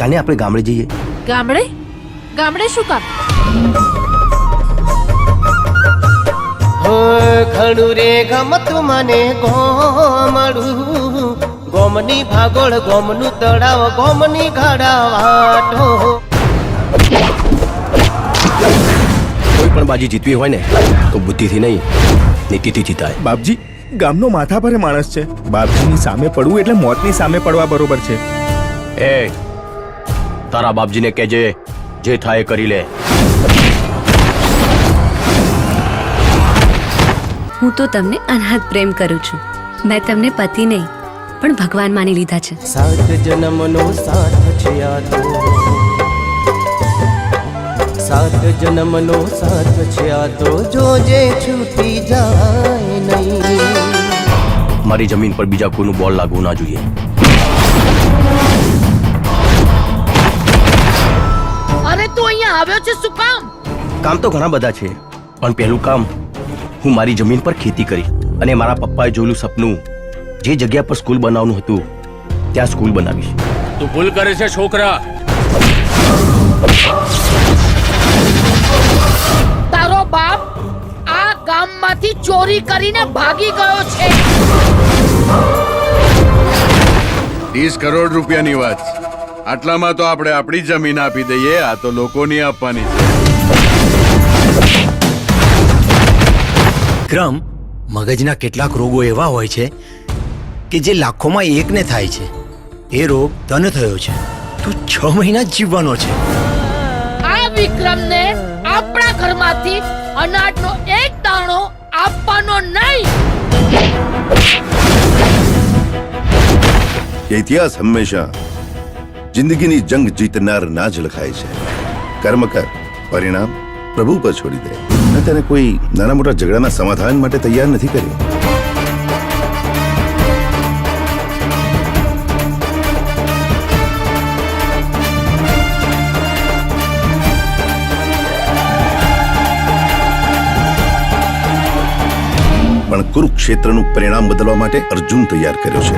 ચાલે આપણે ગામડે જઈએ? ગામડે? ગામડે શું કામ? ઘણું રે ગમતું મને ગોમડું. ગોમની ભાગોળ ગોમનું તળાવ ગોમની ઘડા વાટો. કોઈ પણ બાજી જીતવી હોય ને તો બુદ્ધિથી નહીં નીતિથી જીતાય. બાપજી ગામનો માથા ભારે માણસ છે. બાપજીની સામે પડવું એટલે મોતની સામે પડવા બરોબર છે. એ તારા બાપજીને કહેજે જે થાય એ કરી લે. હું તો તમને અનાથ પ્રેમ કરું છું. મેં તમને પતિ નહીં પણ ભગવાન માની લીધા છે. સાત જન્મનો સાથ છે આ તો. સાત જન્મનો સાથ છે આ તો જોજે છૂટી જાય નહીં. મારી જમીન પર બીજા કોઈનું બોલ લાગવું ના જોઈએ. આવ્યો છે શું કામ? કામ તો ઘણા બધા છે પણ પહેલું કામ હું મારી જમીન પર ખેતી કરી અને મારા પપ્પાએ જોયેલું સપનું જે જગ્યા પર સ્કૂલ બનાવવાનું હતું ત્યાં સ્કૂલ બનાવીશ. તું ભૂલ કરે છે છોકરા. તારો બાપ આ ગામમાંથી ચોરી કરીને ભાગી ગયો છે. ત્રીસ કરોડ રૂપિયાની વાત. છે. આટલામાં તો આપણે આપણી જમીન આપી દઈએ આ તો લોકોની આપવાની છે. વિક્રમ મગજના કેટલાક રોગો એવા હોય છે કે જે લાખોમાં એકને થાય છે. એ રોગ તને થયો છે. તું છ મહિના જીવવાનો છે. આ વિક્રમને આપણા ઘરમાંથી અનાજનો એક દાણો આપવાનો નહીં. ઇતિહાસ હંમેશા જિંદગીની જંગ જીતનાર ના જ લખાય છે. કર્મ કર, પરિણામ પ્રભુ પર છોડી દે. અને તેને કોઈ નાના મોટા ઝઘડાના સમાધાન માટે તૈયાર નથી કરી. પણ કુરુક્ષેત્રનું પરિણામ બદલવા માટે અર્જુન તૈયાર કર્યો છે.